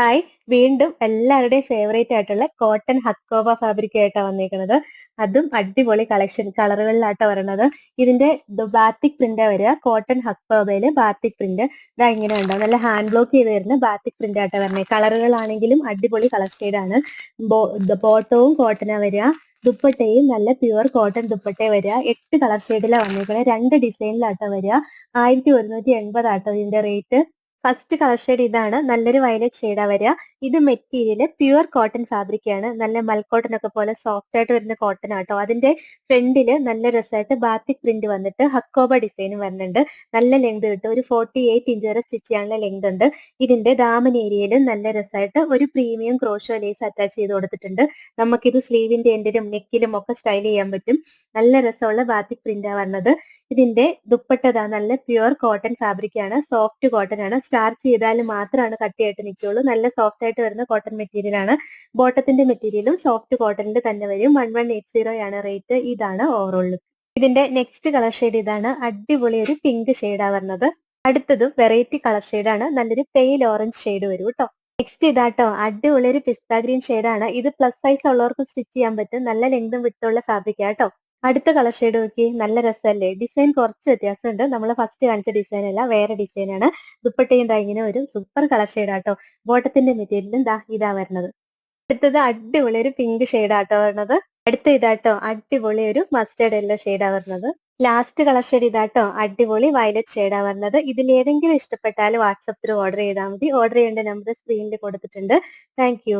Hi വീണ്ടും എല്ലാവരുടെയും favourite ആയിട്ടുള്ള കോട്ടൺ ഹക്കോബ ഫാബ്രിക് ആയിട്ടാണ് വന്നിരിക്കുന്നത് അതും അടിപൊളി കളക്ഷൻ കളറുകളിലാട്ടോ വരണത്. ഇതിന്റെ ബാത്തിക് പ്രിന്റ് വരിക. കോട്ടൺ ഹക്കോബയിൽ ബാത്തിക് പ്രിന്റ് ഇതാ ഇങ്ങനെ ഉണ്ടാവും നല്ല ഹാൻഡ് ബ്ലോക്ക് ചെയ്ത് വരുന്ന ബാത്തിക് പ്രിന്റ് ആട്ടോ വരണേ. കളറുകളാണെങ്കിലും അടിപൊളി കളർ ഷെയ്ഡാണ് ബോട്ടവും കോട്ടനാണ് വരിക. ദുപ്പട്ടയും നല്ല പ്യുവർ കോട്ടൺ ദുപ്പട്ട വരിക. എട്ട് കളർ ഷെയ്ഡിലാണ് വന്നിരിക്കുന്നത് രണ്ട് ഡിസൈനിലാട്ടോ വരിക. ആയിരത്തി ഒരുന്നൂറ്റി എൺപതാട്ടോ ഇതിന്റെ റേറ്റ് ഫസ്റ്റ് കളർ ഷെയ്ഡ് ഇതാണ്. നല്ലൊരു വയലറ്റ് ഷെയ്ഡാ വരിക. ഇത് മെറ്റീരിയൽ പ്യുവർ കോട്ടൺ ഫാബ്രിക് ആണ്. നല്ല മൽക്കോട്ടൺ ഒക്കെ പോലെ സോഫ്റ്റ് ആയിട്ട് വരുന്ന കോട്ടൺ ആട്ടോ അതിന്റെ ഫ്രണ്ടിൽ നല്ല രസമായിട്ട് ബാത്തിക് പ്രിന്റ് വന്നിട്ട് ഹക്കോബ ഡിസൈനും വരുന്നുണ്ട്. നല്ല ലെങ്ത് കിട്ടും. ഒരു ഫോർട്ടി എയ്റ്റ് ഇഞ്ച് വരെ സ്റ്റിച്ച് ചെയ്യാനുള്ള ലെങ്ത് ഉണ്ട്. ഇതിന്റെ ദാമൻ ഏരിയയിലും നല്ല രസമായിട്ട് ഒരു പ്രീമിയം ക്രോഷോ ലേസ് അറ്റാച്ച് ചെയ്ത് കൊടുത്തിട്ടുണ്ട്. നമുക്കിത് സ്ലീവിന്റെ എൻഡിലും നെക്കിലും ഒക്കെ സ്റ്റൈൽ ചെയ്യാൻ പറ്റും. നല്ല രസമുള്ള ബാത്തിക് പ്രിന്റാണ് വരുന്നത് ഇതിന്റെ ദുപ്പട്ടതാ നല്ല പ്യുവർ കോട്ടൺ ഫാബ്രിക് ആണ്. സോഫ്റ്റ് കോട്ടൺ ആണ്. സ്റ്റാർച്ച് ചെയ്താൽ മാത്രമാണ് കട്ടിയായിട്ട് നിൽക്കുള്ളൂ നല്ല സോഫ്റ്റ് ആയിട്ട് വരുന്ന കോട്ടൺ മെറ്റീരിയൽ ആണ്. ബോട്ടത്തിന്റെ മെറ്റീരിയലും സോഫ്റ്റ് കോട്ടണിന്റെ തന്നെ വരും. വൺ വൺ എയ്റ്റ് സീറോ ആണ് റേറ്റ് ഇതാണ് ഓവറോൾ ഇതിന്റെ നെക്സ്റ്റ് കളർ ഷെയ്ഡ് ഇതാണ്. അടിപൊളി ഒരു പിങ്ക് ഷെയ്ഡാ വരുന്നത്. അടുത്തതും വെറൈറ്റി കളർ ഷെയ്ഡാണ് നല്ലൊരു പെയിൽ ഓറഞ്ച് ഷെയ്ഡ് വരും കേട്ടോ നെക്സ്റ്റ് ഇതാട്ടോ. അടിപൊളി ഒരു പിസ്ത ഗ്രീൻ ഷെയ്ഡാണ് ഇത് പ്ലസ് സൈസ് ഉള്ളവർക്ക് സ്റ്റിച്ച് ചെയ്യാൻ പറ്റും. നല്ല ലെങ്തും വിട്ടുള്ള ഫാബ്രിക് ആട്ടോ അടുത്ത കളർ ഷെയ്ഡ് നോക്കി നല്ല രസമല്ലേ ഡിസൈൻ കുറച്ച് വ്യത്യാസമുണ്ട്. നമ്മൾ ഫസ്റ്റ് കാണിച്ച ഡിസൈൻ അല്ല വേറെ ഡിസൈൻ ആണ്. ദുപ്പട്ടയും ദാ ഇങ്ങനെ ഒരു സൂപ്പർ കളർ ഷെയ്ഡ് ആട്ടോ. ബോട്ടത്തിന്റെ മെറ്റീരിയലും ദാ ഇതാ വരുന്നത്. അടുത്തത് അടിപൊളി ഒരു പിങ്ക് ഷെയ്ഡ് ആട്ടോ വരുന്നത്. അടുത്ത ഇതാട്ടോ അടിപൊളി ഒരു മസ്റ്റേർഡ് എല്ലോ ഷെയ്ഡാ വരുന്നത്. ലാസ്റ്റ് കളർ ഷെയ്ഡ് ഇതാട്ടോ അടിപൊളി വയലറ്റ് ഷെയ്ഡാ വരുന്നത്. ഇതിൽ ഏതെങ്കിലും ഇഷ്ടപ്പെട്ടാൽ വാട്സപ്പ് ത്രൂ ഓർഡർ ചെയ്താൽ മതി. ഓർഡർ ചെയ്യേണ്ട നമ്പർ സ്ക്രീനിൽ കൊടുത്തിട്ടുണ്ട്. താങ്ക്